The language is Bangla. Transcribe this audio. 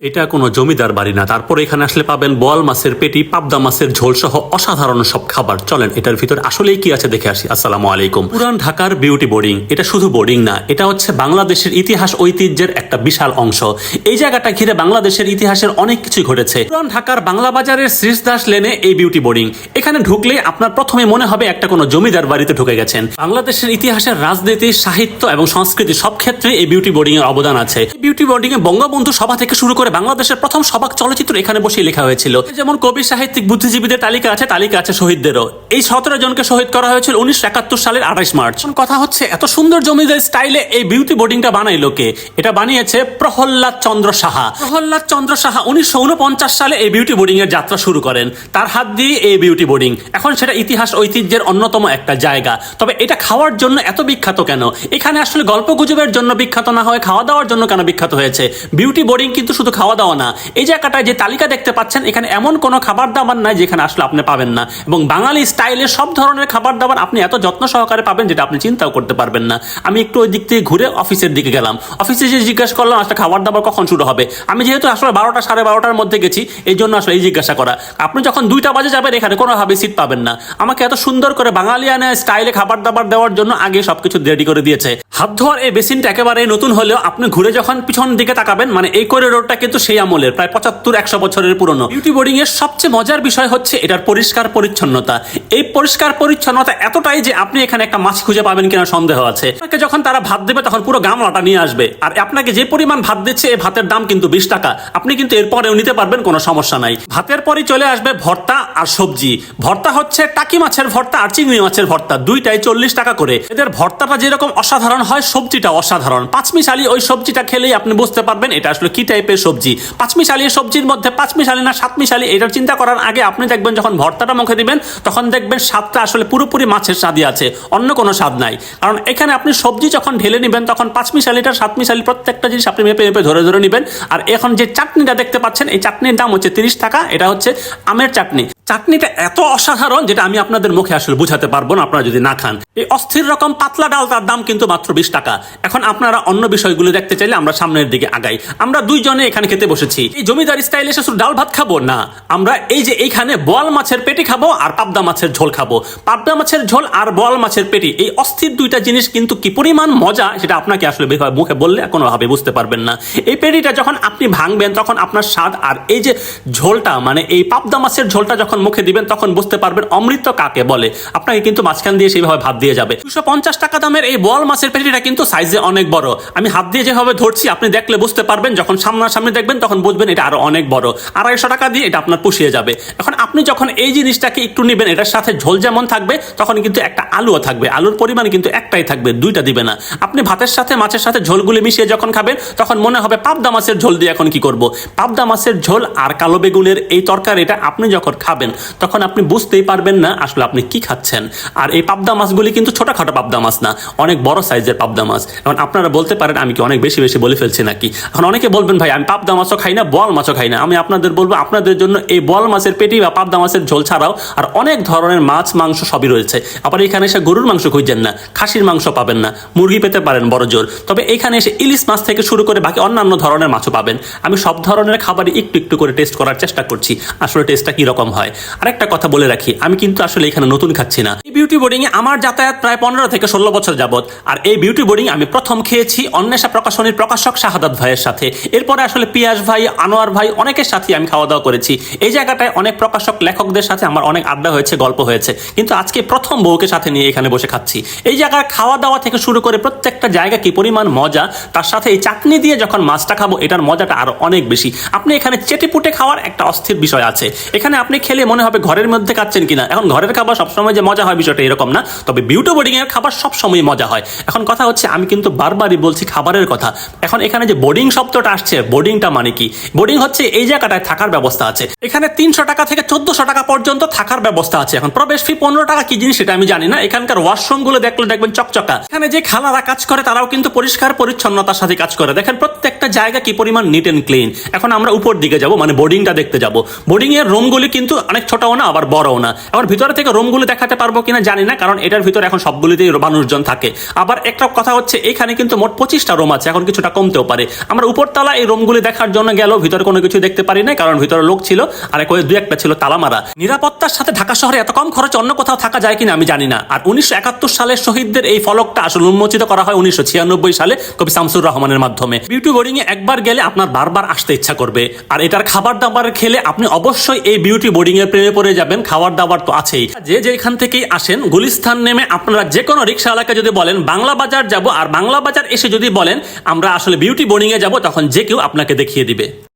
এটা কোনো জমিদার বাড়ি না। তারপর এখানে আসলে পাবেন বোয়াল মাছের পেটি, পাবদা মাছের ঝোল সহ অসাধারণ সব খাবার। চলেন, এটার ভিতর আসলেই কি আছে দেখে আসি। আসসালামু আলাইকুম। পুরান ঢাকার বিউটি বোর্ডিং এটা শুধু বোর্ডিং না, এটা হচ্ছে বাংলাদেশের ইতিহাস ঐতিহ্যের একটা বিশাল অংশ। এই জায়গাটা ঘিরে বাংলাদেশের ইতিহাসের অনেক কিছু ঘটেছে। পুরান ঢাকার বাংলা বাজারের শ্রীশ দাস লেনে এই বিউটি বোর্ডিং এখানে ঢুকলে আপনার প্রথমে মনে হবে একটা কোনো জমিদার বাড়িতে ঢুকে গেছেন। বাংলাদেশের ইতিহাসের রাজনীতি, সাহিত্য এবং সংস্কৃতি সব ক্ষেত্রে এই বিউটি বোর্ডিং এর অবদান আছে। বিউটি বোর্ডিং এ বঙ্গবন্ধু সভা থেকে শুরু করে বাংলাদেশের প্রথম সবাক চলচ্চিত্র এখানে বসে লেখা হয়েছিল। যেমন কবি, সাহিত্যিক, বুদ্ধিজীবীদের তালিকা আছে তালিকা আছে শহীদদেরও। এই সতেরো জনকে শহীদ করা হয়েছিল উনিশশো একাত্তর সালের আঠাইশ মার্চ। কথা হচ্ছে, এত সুন্দর জমিদার স্টাইলে এই বিউটি বোর্ডিংটা বানাইলো কে? এটা বানিয়েছে প্রহ্লাদ চন্দ্র সাহা। প্রহ্লাদ চন্দ্র সাহা উনিশশো উনপঞ্চাশ সালে এই বিউটি বোর্ডিং এর যাত্রা শুরু করেন। তার হাত দিয়ে এই বিউটি বোর্ডিং। এখন সেটা ইতিহাস, ঐতিহ্যের অন্যতম একটা জায়গা। তবে এটা খাওয়ার জন্য এত বিখ্যাত কেন? এখানে আসলে গল্প গুজবের জন্য বিখ্যাত না হয়ে খাওয়া দাওয়ার জন্য কেন বিখ্যাত হয়েছে? বিউটি বোর্ডিং কিন্তু শুধু খাওয়া দাওয়া না। এই জায়গাটায় যে তালিকা দেখতে পাচ্ছেন, এখানে এমন কোনো খাবার দাবার নাই যেখানে আসলে আপনি পাবেন না। এবং বাঙালি স্টাইলে সব ধরনের খাবার দাবার আপনি এত যত্ন সহকারে পাবেন যেটা আপনি চিন্তাও করতে পারবেন না। আমি একটু ওই দিক থেকে ঘুরে অফিসের দিকে গেলাম। অফিসে যে জিজ্ঞাসা করলাম, আসলে খাবার দাবার কখন শুরু হবে? আমি যেহেতু আসলে বারোটা, সাড়ে বারোটার মধ্যে গেছি, এই জন্য আসলে এই জিজ্ঞাসা করা। আপনি যখন দুইটা বাজে যাবেন, এখানে কোনোভাবে সিট পাবেন না। আমাকে এত সুন্দর করে বাঙালিয়ানা স্টাইলে খাবার দাবার দেওয়ার জন্য আগে সবকিছু রেডি করে দিয়েছে। হাত ধোয়ার এই বেসিনটা একেবারে নতুন হলেও আপনি ঘুরে যখন পিছন দিকে তাকাবেন মানে এই করিডোরটা কিন্তু সেই আমলের প্রায় পঁচাত্তর, একশো বছরের পুরনো বিউটি বোর্ডিং এর সবচেয়ে মজার বিষয় হচ্ছে এটার পরিষ্কার পরিচ্ছন্নতা। এই পরিষ্কার পরিচ্ছন্নতা এতটাই যে আপনি এখানে একটা মাছ খুঁজে পাবেন কিনা সন্দেহ আছে। আপনাকে যখন তারা ভাত দেবে, তখন পুরো গামলাটা নিয়ে আসবে। আর আপনাকে যে পরিমাণ ভাত দিচ্ছে, এই ভাতের দাম কিন্তু বিশ টাকা। আপনি কিন্তু এরপরেও নিতে পারবেন, কোনো সমস্যা নাই। ভাতের পরই চলে আসবে ভর্তা আর সবজি। ভর্তা হচ্ছে টাকি মাছের ভর্তা আর চিংড়ি মাছের ভর্তা, দুইটাই চল্লিশ টাকা করে। এদের ভর্তাটা যেরকম অসাধারণ হয় সবজিটা অসাধারণ। পাঁচমিশালি ওই সবজিটা খেলেই আপনি বুঝতে পারবেন এটা আসলে কি টাইপের সবজি। পাঁচমিশালি সবজির মধ্যে পাঁচমিশালি না সাতমিশালি এটার চিন্তা করার আগে আপনি দেখবেন যখন ভর্তাটা মুখে দিবেন, তখন দেখবেন স্বাদটা আসলে পুরোপুরি মাছের স্বাদই আছে, অন্য কোনো স্বাদ নাই। কারণ এখানে আপনি সবজি যখন ঢেলে নেবেন, তখন পাঁচমিশালিটার সাতমিশালি প্রত্যেকটা জিনিস আপনি মেপে মেপে ধরে ধরে নেবেন। আর এখন যে চাটনিটা দেখতে পাচ্ছেন, এই চাটনির দাম হচ্ছে তিরিশ টাকা, এটা হচ্ছে আমের চাটনি। চাটনিটা এত অসাধারণ যেটা আমি আপনাদের মুখে আসলে বুঝাতে পারব না, আপনারা যদি না খান। এই অস্থির রকম পাতলা ডাল, তার দাম কিন্তু মাত্র বিশ টাকা। এখন আপনারা অন্য বিষয়গুলো দেখতে চাইলে আমরা সামনের দিকে আগাই। আমরা দুইজনে এখানে খেতে বসেছি। এই জমিদার স্টাইলে শুধু ডাল ভাত খাব? না। আমরা এই যে এইখানে বোয়াল মাছের পেটি খাব আর পাবদা মাছের ঝোল খাব। পাবদা মাছের ঝোল আর বোয়াল মাছের পেটি, এই অস্থির দুইটা জিনিস কিন্তু কি পরিমাণ মজা সেটা আপনাকে আসলে মুখে বললে কোনোভাবে বুঝতে পারবেন না। এই পেটিটা যখন আপনি ভাঙবেন, তখন আপনার স্বাদ আর এই যে ঝোলটা মানে এই পাবদা মাছের ঝোলটা যখন মুখে দিবেন, তখন বুঝতে পারবেন অমৃত কাকে বলে। আপনাকে কিন্তু মাঝখান দিয়ে সেইভাবে ভাত দিয়ে যাবে। দুশো পঞ্চাশ টাকা দামের এই বোয়াল মাছের পেটিটা কিন্তু সাইজে অনেক বড়। আমি হাত দিয়ে যেভাবে ধরছি, আপনি দেখলে বুঝতে পারবেন যখন সামনাসামনি দেখবেন তখন বুঝবেন এটা আরও অনেক বড়। আড়াইশো টাকা দিয়ে এটা আপনার পুষিয়ে যাবে। এখন আপনি যখন এই জিনিসটাকে একটু নেবেন, এটার সাথে ঝোল যেমন থাকবে, তখন কিন্তু একটা আলুও থাকবে। আলুর পরিমাণ কিন্তু একটাই থাকবে, দুইটা দিবে না। আপনি ভাতের সাথে, মাছের সাথে ঝোলগুলি মিশিয়ে যখন খাবেন, তখন মনে হবে পাবদা মাছের ঝোল দিয়ে এখন কি করব? পাবদা মাছের ঝোল আর কালো বেগুনের এই তরকারিটা আপনি যখন খাবেন, তখন আপনি বুঝতেই পারবেন না আসলে আপনি কি খাচ্ছেন। আর এই পাবদা মাছগুলি কিন্তু ছোটখাটো পাবদা মাছ না, অনেক বড় সাইজের পাবদা মাছ। এখন আপনারা বলতে পারেন, আমি কি অনেক বেশি বেশি বলে ফেলছি নাকি? এখন অনেকে বলবেন, ভাই, আমি পাবদা মাছও খাই না বল মাছও খাই না। আমি আপনাদের বলব, আপনাদের জন্য এই বল মাছের পেটি বা পাবদা মাছের ঝোল ছাড়াও আর অনেক ধরনের মাছ, মাংস সবই রয়েছে। আবার এখানে এসে গরুর মাংস খুঁজছেন না, খাসির মাংস পাবেন না, মুরগি পেতে পারেন বড় জোর। তবে এখানে এসে ইলিশ মাছ থেকে শুরু করে বাকি অন্যান্য ধরনের মাছও পাবেন। আমি সব ধরনের খাবারই একটু একটু করে টেস্ট করার চেষ্টা করছি, আসলে টেস্টটা কীরকম হয়। আরেকটা কথা বলে রাখি, আমি কিন্তু আসলে এখানে নতুন খাচ্ছি না। এই বিউটি বোর্ডিং এ আমার যাতায়াত প্রায় পনেরো থেকে ষোলো বছর যাবত আর এই বিউটি বোর্ডিং আমি প্রথম খেয়েছি অন্বেষা প্রকাশনীর প্রকাশক শাহাদাত ভাইয়ের সাথে। এরপরে আসলে পিয়াস ভাই, আনোয়ার ভাই, অনেকের সাথে আমি খাওয়া দাওয়া করেছি। এই জায়গাটায় অনেক প্রকাশক, লেখকদের সাথে আমার অনেক আড্ডা হয়েছে, গল্প হয়েছে। কিন্তু আজকে প্রথম বউকে সাথে নিয়ে এখানে বসে খাচ্ছি। এই জায়গার খাওয়া দাওয়া থেকে শুরু করে প্রত্যেকটা জায়গা কি পরিমাণ মজা, তার সাথে এই চাটনি দিয়ে যখন মাছটা খাব, এটার মজাটা আরও অনেক বেশি। আপনি এখানে চেটেপুটে খাওয়ার একটা অস্থির বিষয় আছে। এখানে আপনি খেলে মনে হবে ঘরের মধ্যে খাচ্ছেন কিনা। এখন ঘরের খাবার সবসময় যে মজা হয় বিষয়টা এরকম না। তবে বিউটি বোর্ডিং এর খাবার সবসময় মজা হয়। এখন কথা হচ্ছে, আমি কিন্তু বারবারই বলছি খাবারের কথা। এখন এখানে যে বোর্ডিং শব্দটা আসছে বোর্ডিংটা মানে কি? বোর্ডিং হচ্ছে এই জায়গাটায় থাকার ব্যবস্থা আছে। এখানে তিনশো টাকা থেকে চোদ্দশো টাকা পর্যন্ত থাকার ব্যবস্থা আছে এখন। প্রবেশ ফি পনেরো টাকা, কি জিনিস সেটা আমি জানি না। এখানকার ওয়াশরুমগুলো দেখলে দেখবেন চকচকা। এখানে যে খালারা কাজ করে, তারাও কিন্তু পরিষ্কার, পরিচ্ছন্নতার সাথে কাজ করে। দেখেন প্রত্যেকটা জায়গা কি পরিমাণ নিট এন্ড ক্লিন এখন আমরা উপর দিকে যাব মানে বোর্ডিংটা দেখতে যাব। বোর্ডিং এর রুমগুলি কিন্তু অনেক ছোটও না, আবার বড়ও না। আবার ভিতরে থেকে রুমগুলো দেখাতে পারব কিনা জানি না, কারণ এটার ভিতরে এখন সবগুলিতেই মানুষজন থাকে। আবার একটা কথা হচ্ছে, এখানে কিন্তু মোট পঁচিশটা রুম আছে, এখন কিছুটা কমতেও পারে। আমরা উপরতলা এই রুম রুমগুলি দেখার জন্য গেল, ভিতরে কোনো কিছু দেখতে পারি না কারণ ভিতরে লোক ছিল, আর এক দু একটা ছিল তালা মারা নিরাপত্তার সাথে ঢাকা শহরে এত কম খরচে অন্য কোথাও থাকা যায় কিনা আমি জানি না। আর উনিশশো একাত্তর সালের শহীদদের এই ফলকটা আসলে উন্মোচিত করা হয় উনিশশো ছিয়ানব্বই সালে কবি শামসুর রহমানের মাধ্যমে। বিউটি বোর্ডিং এ একবার গেলে আপনার বারবার আসতে ইচ্ছা করবে। আর এটার খাবার দাবার খেলে আপনি অবশ্যই এই বিউটি বোর্ডিং এর প্রেমে পড়ে যাবেন খাবার দাবার তো আছেই। যে যেখান থেকেই আসেন, গুলিস্তান নেমে আপনারা যে কোনো রিক্সাওয়ালাকে যদি বলেন, বাংলা বাজার যাব। আর বাংলা বাজার এসে যদি বলেন, আমরা আসলে বিউটি বোর্ডিং এ যাব, তখন যে কেউ আপনাকে দেখিয়ে দিবে।